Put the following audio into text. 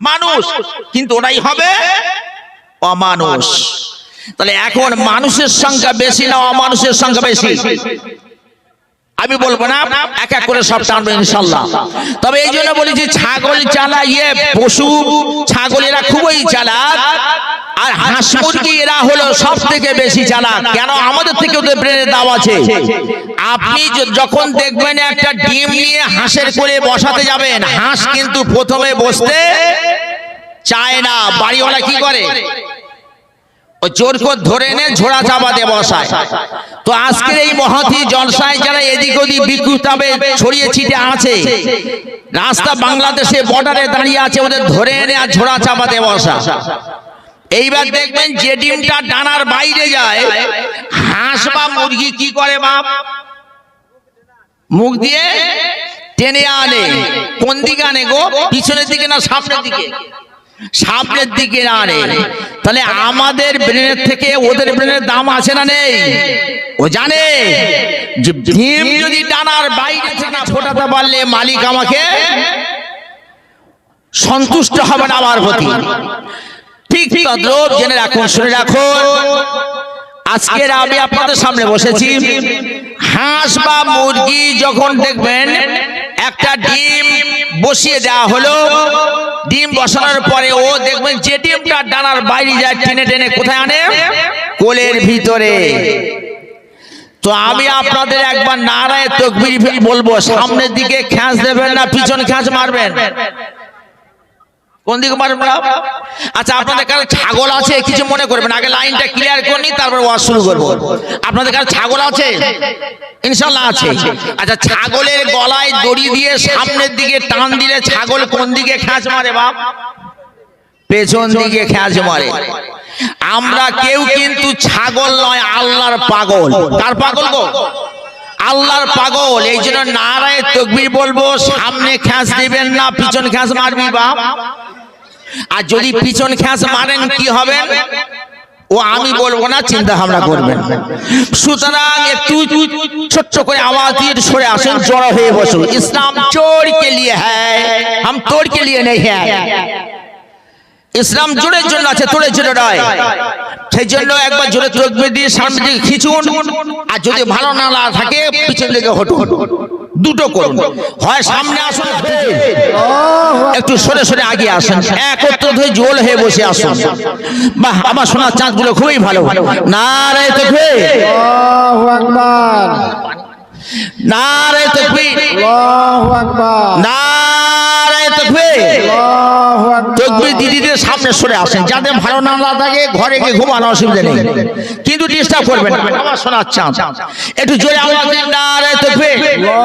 মানুষ। কিন্তু ওরাই হবে অমানুষ। তাহলে এখন মানুষের সংখ্যা বেশি না অমানুষের সংখ্যা বেশি? আমি বলব না এক এক করে সব টানবো ইনশাল্লাহ। তবে এই জন্য বলি যে ছাগল চালা ইয়ে পশু ছাগল এরা খুবই চালাক আর হাঁস মুরগি এরা হলো সব থেকে বেশি চালাক। কেন? আমাদের থেকে ওদের ব্রেনের দাম আছে। আপনি যখন দেখবেন একটা ডিম নিয়ে হাঁসের করে বসাতে যাবেন হাঁস কিন্তু প্রথমে বসতে চায় না বাড়িওয়ালা কি করে? ও জোর করে ধরে এনে ঝোড়া চাপাতে বসায়। তো আজকের এই মহতি জলসায় যারা এদিক ওদিক বিক্ষুতাবে ছড়িয়ে ছিটে আছে রাস্তা বাংলাদেশে বর্ডারে দাঁড়িয়ে আছে ওদের ধরে এনে আর ঝোড়া চাপাতে বসা এইবার দেখবেন যে ডিমটা ডানার বাইরে যায় হাঁস বা মুরগি কি করে বাপ? মুখ দিয়ে টেনে আনে কোন দিকে আনে গো? পিছনের দিকে না সামনের দিকে? সামনের দিকে না আনে তাহলে আমাদের ব্রেনের থেকে ওদের ব্রেনের দাম আছে না নেই। ও জানে? ডিম যদি ডানার বাইরে থেকে ফোটাতে পারলে মালিক আমাকে সন্তুষ্ট হবে না আমার প্রতি। ঠিক তদ্রুপ জেনে রাখুন শুনে রাখুন। আজকের আমি আপনাদের সামনে বসেছি। হাঁস বা মুরগি যখন দেখবেন একটা ডিম বসিয়ে দেওয়া হলো ডিম বসানোর পরে ও দেখবেন যে টিমটা ডানার বাইরে যায়, টেনে টেনে কোথায় আনে? কোলের ভিতরে। তো আমি আপনাদের একবার নারায় তকবির বলব, সামনের দিকে খ্যাঁচ দেবেন না, পিছন খ্যাঁচ মারবেন। কোন দিকে মারবেন বাপ? আচ্ছা আপনাদের কাছে ছাগল আছে? কিছু মনে করবেন? আগে লাইনটা ক্লিয়ার করে তারপর ওয়াজ শুরু করব। আপনাদের কাছে ছাগল আছে? ইনশাল্লাহ আছে। আচ্ছা ছাগলের গলায় দড়ি দিয়ে সামনের দিকে টান দিলে ছাগল কোন দিকে খ্যাঁচ মারে বাপ? পেছন দিকে খ্যাঁচ মারে। আমরা কেউ কিন্তু ছাগল নয়, আল্লাহর পাগল। কার পাগল গো? আল্লাহর পাগল। এই জন্য নারায় তকবির বলব, সামনে খ্যাঁচ দিবেন না, পিছন খ্যাঁচ মারবি বাপ। আর যদি পিছন খ্যাঁচ মারেন কি হবে? ও আমি বলব না চিন্তা ভাবনা করবেন। সুতরাং একটু ছোট্ট করে আওয়াজ দিয়ে সরে আসুন জড়ো হয়ে বসুন। ইসলাম চোর কে লিয়ে হ্যায় হাম তোর কে লিয়ে নেই হ্যায়। ইসলাম জোরের জন্য আছে তোরের জন্য নয়। সেই জন্য একবার জোরে তকবির দিয়ে সামনে দিকে খিচুন। আর যদি ভালো না লাগা থাকে পিছন দিকে হটুন। দুটো করুন। হয় সামনে আসুন একটু সরে সরে আগে আসুন। একত্র হয়ে জোল হয়ে বসে আসুন। বাহ আমার শোনার চাঁদগুলো খুবই ভালো। না রে আকবার। না রে তকবি না তকবির। দিদিদের সামনে সরে আসেন। যাদের ভালো না লাগে ঘরে গিয়ে ঘুমানো অসুবিধা নেই। কিন্তু ডিস্টার্ব করবেন আমার শোনার চান একটু জোরে আওয়াজ দিন না রে তকবীর